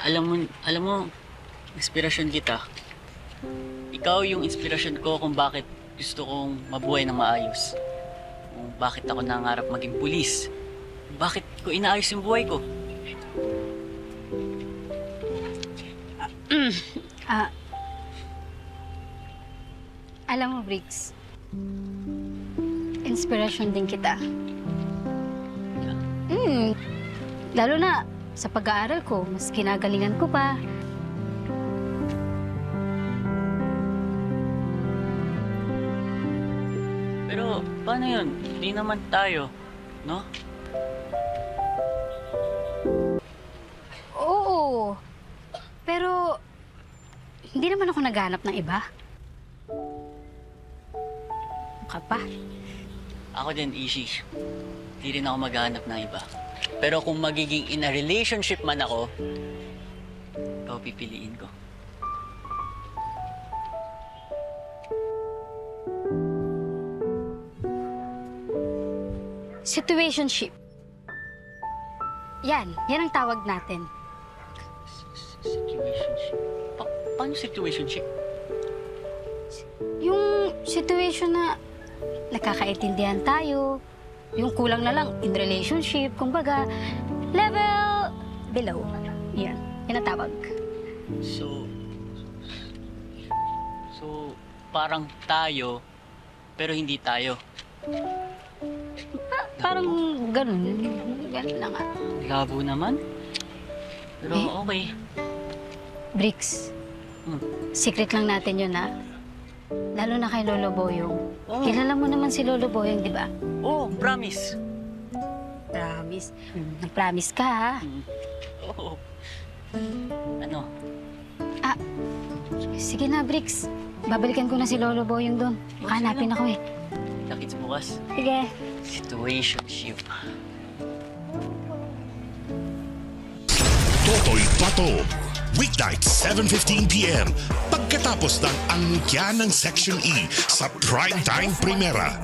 Alam mo, alam mo, inspirasyon kita. Ikaw yung inspirasyon ko kung bakit gusto kong mabuhay ng maayos. Kung bakit ako nangarap maging pulis. Bakit ko inaayos yung buhay ko. Ah, alam mo, Briggs, inspiration din kita. Hmm, lalo na sa pag-aaral ko, mas kinagalingan ko pa. Pero paano yun? Hindi naman tayo, no? Oo, pero hindi naman ako naghanap ng iba. Ka pa? Ako din, Ishi. Hindi rin ako maghanap ng iba. Pero kung magiging in a relationship man ako, ikaw pipiliin ko. Situationship. Yan, yan ang tawag natin. Situationship? Pa- paano situationship? Yung situation na nakakaintindihan tayo, yung kulang na lang in relationship, kumbaga, level below. Yan, yan ang tawag. So, so, parang tayo, pero hindi tayo. Pa- parang ganun, ganun na nga. Labo naman. Pero Eh? okay. Bricks, Hmm. secret lang natin yun ha. Lalo na kay Lolo Boyong. Oo. Kilala mo naman si Lolo Boyong, di ba? Oh, promise. Promise. Nag-promise ka ha. Mm. Oo. Ano? Sige na, Bricks. Babalikan ko na si Lolo Boyong doon. Hanapin ako eh. Nakits bukas. Sige. Situationship. Totoy Pato. Weeknight, 7.15pm. Pagkatapos ng angkya ng Section E sa Primetime Primera.